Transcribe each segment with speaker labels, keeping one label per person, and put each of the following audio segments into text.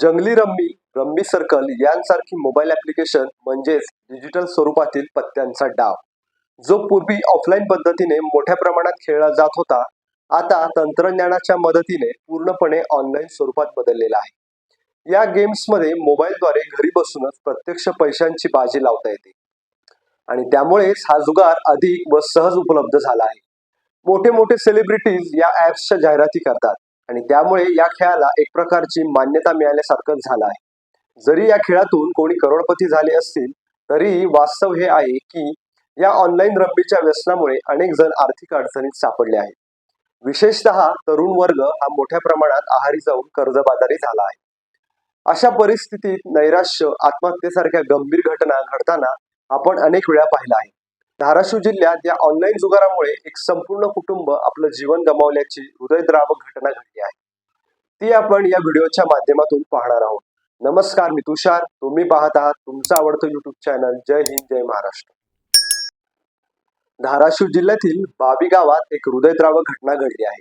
Speaker 1: जंगली rummy rummy circle यांसारखी mobile application म्हणजेच डिजिटल स्वरूपातील पत्त्यांचा डाव. जो पूर्वी ऑफलाईन पद्धतीने मोठ्या प्रमाणात खेळला जात होता आता तंत्रज्ञानाच्या मदतीने पूर्णपणे ऑनलाईन स्वरूपात बदललेला आहे. या गेम्समध्ये मोबाईलद्वारे घरी बसूनच प्रत्यक्ष पैशांची बाजी लावता येते. आणि त्यामुळेच हा जुगार अधिक व सहज उपलब्ध झाला आहे. मोठे मोठे सेलिब्रिटीज या ऍप्सच्या जाहिराती करतात. आणि त्यामुळे या खेळाला एक प्रकारची मान्यता मिळाल्यासारखं झालं आहे. जरी या खेळातून कोणी करोडपती झाले असतील तरी वास्तव हे आहे की या ऑनलाईन रब्बीच्या व्यसनामुळे अनेक जण आर्थिक अडचणीत सापडले आहेत. विशेषतः तरुण वर्ग हा मोठ्या प्रमाणात आहारी जाऊन कर्जबाजारी झाला आहे. अशा परिस्थितीत नैराश्य आत्महत्येसारख्या गंभीर घटना घडताना आपण अनेक वेळा पाहिला आहे. धाराशिव जिल्ह्यात या ऑनलाईन जुगारामुळे एक संपूर्ण कुटुंब आपलं जीवन गमावल्याची हृदयद्रावक घटना घडली आहे. ती आपण या व्हिडिओच्या माध्यमातून पाहणार आहोत. नमस्कार मी तुषार. तुम्ही पाहत आहात तुमचं आवडतं युट्यूब चॅनल जय हिंद जय महाराष्ट्र. धाराशिव जिल्ह्यातील बाबी गावात एक हृदयद्रावक घटना घडली आहे.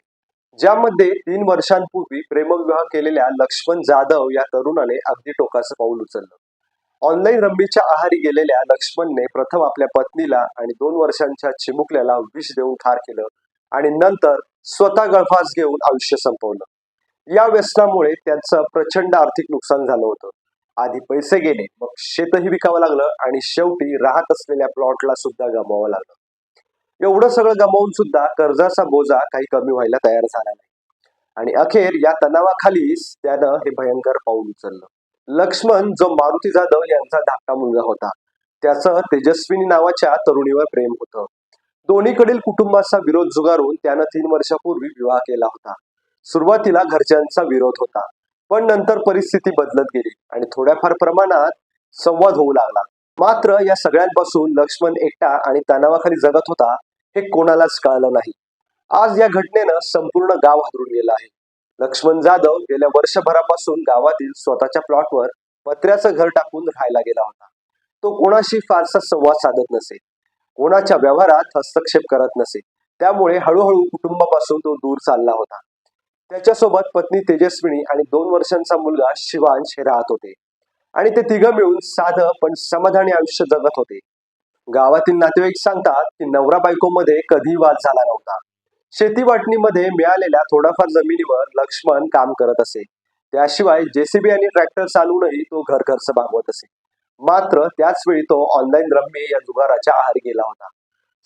Speaker 1: ज्यामध्ये तीन वर्षांपूर्वी प्रेमविवाह केलेल्या लक्ष्मण जाधव या तरुणाने अगदी टोकाचं पाऊल उचललं. ऑनलाईन रंबीच्या आहारी गेलेल्या लक्ष्मणने प्रथम आपल्या पत्नीला आणि दोन वर्षांच्या चिमुकल्याला विष देऊन ठार केलं आणि नंतर स्वतः गळफास घेऊन आयुष्य संपवलं. या व्यसनामुळे त्यांचं प्रचंड आर्थिक नुकसान झालं होतं. आधी पैसे गेले मग शेतही विकावं लागलं आणि शेवटी राहत असलेल्या प्लॉटला सुद्धा गमावं लागलं. एवढं सगळं गमावून सुद्धा कर्जाचा बोजा काही कमी व्हायला तयार झाला नाही. आणि अखेर या तणावाखालीच त्यानं हे भयंकर पाऊल उचललं. लक्ष्मण जो मारुती जाधव यांचा धाकटा मुलगा होता त्याचं तेजस्विनी नावाच्या तरुणीवर प्रेम होतं. दोन्हीकडील कुटुंबाचा विरोध जुगारून त्यानं तीन वर्षापूर्वी विवाह केला होता. सुरुवातीला घरच्यांचा विरोध होता पण नंतर परिस्थिती बदलत गेली आणि थोड्याफार प्रमाणात संवाद होऊ लागला. मात्र या सगळ्यांपासून लक्ष्मण एकटा आणि तणावाखाली जगत होता हे कोणालाच कळलं नाही. आज या घटनेनं संपूर्ण गाव हादरून गेलं आहे. लक्ष्मण जाधव गेल्या वर्षभरापासून गावातील स्वतःच्या प्लॉटवर पत्र्याचं घर टाकून राहायला गेला होता. तो कोणाशी फारसा संवाद साधत नसे. कोणाच्या व्यवहारात हस्तक्षेप करत नसे. त्यामुळे हळूहळू कुटुंबापासून तो दूर चालला होता. त्याच्यासोबत पत्नी तेजस्विनी आणि दोन वर्षांचा मुलगा शिवांश हे राहत होते. आणि ते तिघं मिळून साधं पण समाधानी आयुष्य जगत होते. गावातील नातेवाईक सांगतात की नवरा बायकोमध्ये कधी वाद झाला नव्हता. शेती वाटणीमध्ये मिळालेल्या थोड्याफार जमिनीवर लक्ष्मण काम करत असे. त्याशिवाय जेसीबी आणि ट्रॅक्टर चालवूनही तो घर खर्च भागवत असे. मात्र त्याच वेळी तो ऑनलाईन रम्मी या जुगाराच्या आहारी गेला होता.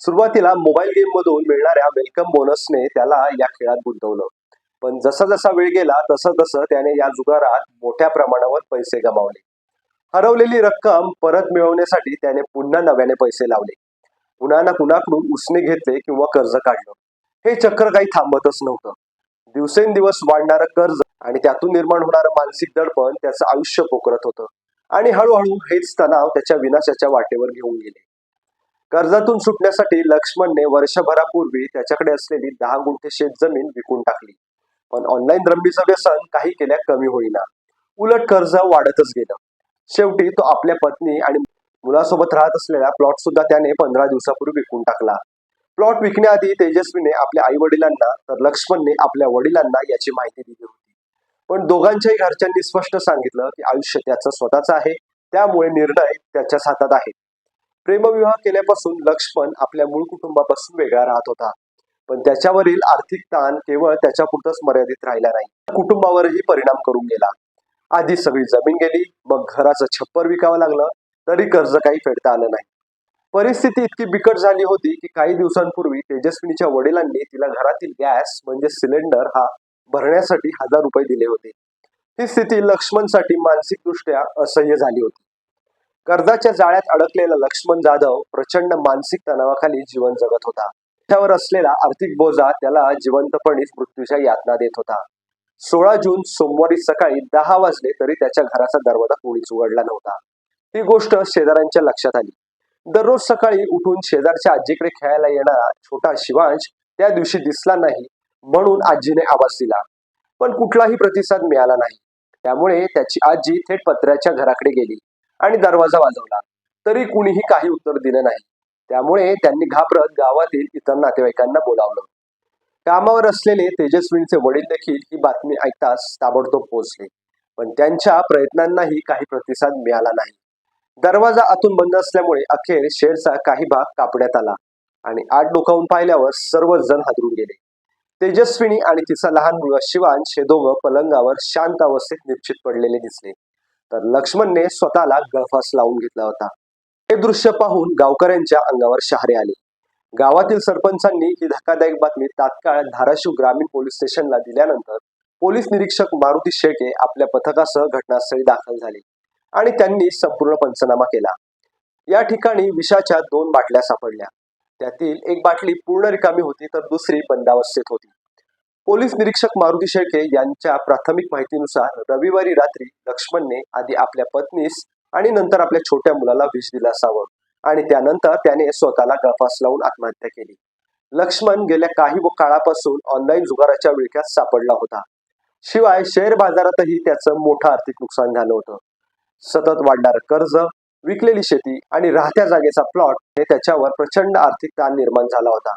Speaker 1: सुरुवातीला मोबाईल गेम मधून मिळणाऱ्या वेलकम बोनसने त्याला या खेळात गुंतवलं. पण जसा जसा वेळ गेला तसं तसं त्याने या जुगारात मोठ्या प्रमाणावर पैसे गमावले. हरवलेली रक्कम परत मिळवण्यासाठी त्याने पुन्हा नव्याने पैसे लावले. पुन्हा ना कुणाकडून उसने घेतले किंवा कर्ज काढलं. हे चक्र काही थांबतच नव्हतं. दिवसेंदिवस वाढणारं कर्ज आणि त्यातून निर्माण होणारं मानसिक दडपण त्याचं आयुष्य पोकरत होतं. आणि हळूहळू हेच तणाव त्याच्या विनाशाच्या वाटेवर घेऊन गेले. कर्जातून सुटण्यासाठी लक्ष्मणने वर्षभरापूर्वी त्याच्याकडे असलेली दहा गुंठे शेत जमीन विकून टाकली. पण ऑनलाईन रंबीचं व्यसन काही केल्या कमी होईना. उलट कर्ज वाढतच गेलं. शेवटी तो आपल्या पत्नी आणि मुलासोबत राहत असलेला प्लॉट सुद्धा त्याने पंधरा दिवसापूर्वी विकून टाकला. प्लॉट विकण्याआधी तेजस्वीने आपल्या आई वडिलांना तर लक्ष्मणने आपल्या वडिलांना याची माहिती दिली होती. पण दोघांच्याही घरच्यांनी स्पष्ट सांगितलं की आयुष्य त्याचं स्वतःचं आहे त्यामुळे निर्णय त्याच्याच हातात आहे. प्रेमविवाह केल्यापासून लक्ष्मण आपल्या मूळ कुटुंबापासून वेगळा राहत होता. पण त्याच्यावरील आर्थिक ताण केवळ त्याच्यापुरतच मर्यादित राहिला नाही. कुटुंबावरही परिणाम करून गेला. आधी सगळी जमीन गेली मग घराचं छप्पर विकावं लागलं तरी कर्ज काही फेडता आलं नाही. परिस्थिती इतकी बिकट झाली होती की काही दिवसांपूर्वी तेजस्विनीच्या वडिलांनी तिला घरातील गॅस म्हणजे सिलेंडर हा भरण्यासाठी हजार रुपये दिले होते. ही स्थिती लक्ष्मणसाठी मानसिकदृष्ट्या असह्य झाली होती. कर्जाच्या जाळ्यात अडकलेला लक्ष्मण जाधव प्रचंड मानसिक तणावाखाली जीवन जगत होता. त्यावर असलेला आर्थिक बोजा त्याला जिवंतपणीच मृत्यूच्या यातना देत होता. सोळा जून सोमवारी सकाळी दहा वाजले तरी त्याच्या घराचा दरवाजा कोणीच उघडला नव्हता. ही गोष्ट शेजाऱ्यांच्या लक्षात आली. दररोज सकाळी उठून शेजारच्या आजीकडे खेळायला येणारा छोटा शिवांश त्या दिवशी दिसला नाही म्हणून आजीने आवाज दिला. पण कुठलाही प्रतिसाद मिळाला नाही. त्यामुळे त्याची आजी थेट पत्र्याच्या घराकडे गेली आणि दरवाजा वाजवला. तरी कुणीही काही उत्तर दिलं नाही. त्यामुळे त्यांनी घाबरत गावातील इतर नातेवाईकांना बोलावलं. कामावर असलेले तेजस्वींचे वडील देखील ही बातमी ऐकताच ताबडतोब पोहोचले. पण त्यांच्या प्रयत्नांनाही काही प्रतिसाद मिळाला नाही. दरवाजा आतून बंद असल्यामुळे अखेर शेडचा काही भाग कापण्यात आला आणि आत डोकावून पाहिल्यावर सर्वजण हादरून गेले. तेजस्विनी आणि तिचा लहान मुलगा शिवांश हे दोघं पलंगावर शांत अवस्थेत निश्चित पडलेले दिसले. तर लक्ष्मणने स्वतःला गळफास लावून घेतला होता. हे दृश्य पाहून गावकऱ्यांच्या अंगावर शहारे आले. गावातील सरपंचांनी ही धक्कादायक बातमी तात्काळ धाराशिव ग्रामीण पोलीस स्टेशनला दिल्यानंतर पोलीस निरीक्षक मारुती शेळके आपल्या पथकासह घटनास्थळी दाखल झाले. आणि त्यांनी संपूर्ण पंचनामा केला. या ठिकाणी विषाच्या दोन बाटल्या सापडल्या. त्यातील एक बाटली पूर्ण रिकामी होती तर दुसरी बंदावस्थेत होती. पोलीस निरीक्षक मारुती शेळके यांच्या प्राथमिक माहितीनुसार रविवारी रात्री लक्ष्मणने आधी आपल्या पत्नीस आणि नंतर आपल्या छोट्या मुलाला विष दिलं असावं आणि त्यानंतर त्याने स्वतःला गळफास लावून आत्महत्या केली. लक्ष्मण गेल्या काही काळापासून ऑनलाईन जुगाराच्या विळख्यात सापडला होता. शिवाय शेअर बाजारातही त्याचं मोठं आर्थिक नुकसान झालं होतं. सतत वाढणारं कर्ज विकलेली शेती आणि राहत्या जागेचा प्लॉट हे त्याच्यावर प्रचंड आर्थिक ताण निर्माण झाला होता.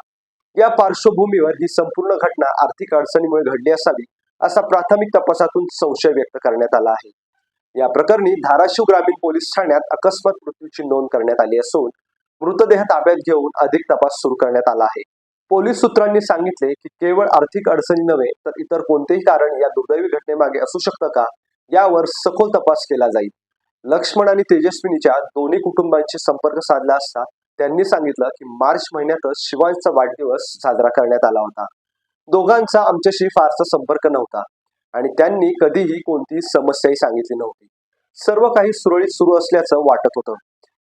Speaker 1: या पार्श्वभूमीवर ही संपूर्ण घटना आर्थिक अडचणीमुळे घडली असावी असा प्राथमिक तपासातून संशय व्यक्त करण्यात आला आहे. या प्रकरणी धाराशिव ग्रामीण पोलीस ठाण्यात अकस्मात मृत्यूची नोंद करण्यात आली असून मृतदेह ताब्यात घेऊन अधिक तपास सुरू करण्यात आला आहे. पोलीस सूत्रांनी सांगितले की केवळ आर्थिक अडचणी नव्हे तर इतर कोणतेही कारण या दुर्दैवी घटनेमागे असू शकतं का? यावर सखोल तपास केला जाईल. लक्ष्मण आणि तेजस्विनीच्या दोन्ही कुटुंबांशी संपर्क साधला असता त्यांनी सांगितलं की मार्च महिन्यातच शिवांचा वाढदिवस साजरा करण्यात आला होता. दोघांचा आमच्याशी फारसा संपर्क नव्हता आणि त्यांनी कधीही कोणतीही समस्याही सांगितली नव्हती. सर्व काही सुरळीत सुरू असल्याचं वाटत होतं.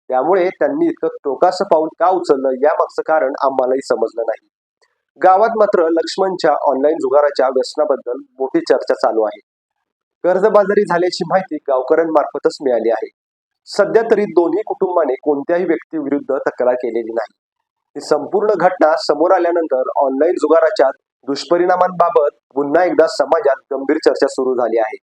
Speaker 1: त्यामुळे त्यांनी इतकं टोकाचं पाऊल का उचललं यामागचं कारण आम्हालाही समजलं नाही. गावात मात्र लक्ष्मणच्या ऑनलाईन जुगाराच्या व्यसनाबद्दल मोठी चर्चा चालू आहे. कर्जबाजारी झाल्याची माहिती गावकऱ्यांमार्फतच मिळाली आहे. सध्या तरी दोन्ही कुटुंबाने कोणत्याही व्यक्तीविरुद्ध तक्रार केलेली नाही. ही संपूर्ण घटना समोर आल्यानंतर ऑनलाईन जुगाराच्या दुष्परिणामांबाबत पुन्हा एकदा समाजात गंभीर चर्चा सुरू झाली आहे.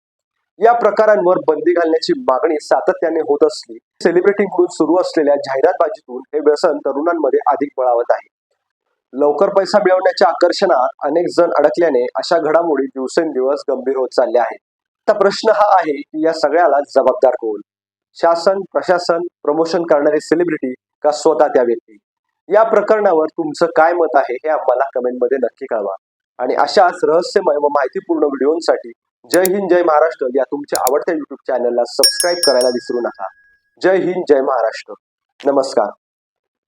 Speaker 1: या प्रकारांवर बंदी घालण्याची मागणी सातत्याने होत असली सेलिब्रिटींकडून सुरू असलेल्या जाहिरातबाजीतून हे व्यसन तरुणांमध्ये अधिक बळावत आहे. लवकर पैसा मिळवण्याच्या आकर्षणात अनेक जण अडकल्याने अशा घडामोडी दिवसेंदिवस गंभीर होत चालल्या आहेत. आता प्रश्न हा आहे की या सगळ्याला जबाबदार कोण? शासन प्रशासन प्रमोशन करणारे सेलिब्रिटी का स्वतः त्या व्यक्ती? या प्रकरणावर तुमचं काय मत आहे हे आम्हाला कमेंटमध्ये नक्की कळवा. आणि अशाच रहस्यमय व माहितीपूर्ण व्हिडिओंसाठी जय हिंद जय महाराष्ट्र या तुमच्या आवडत्या युट्यूब चॅनलला सबस्क्राईब करायला विसरू नका. जय हिंद जय महाराष्ट्र. नमस्कार.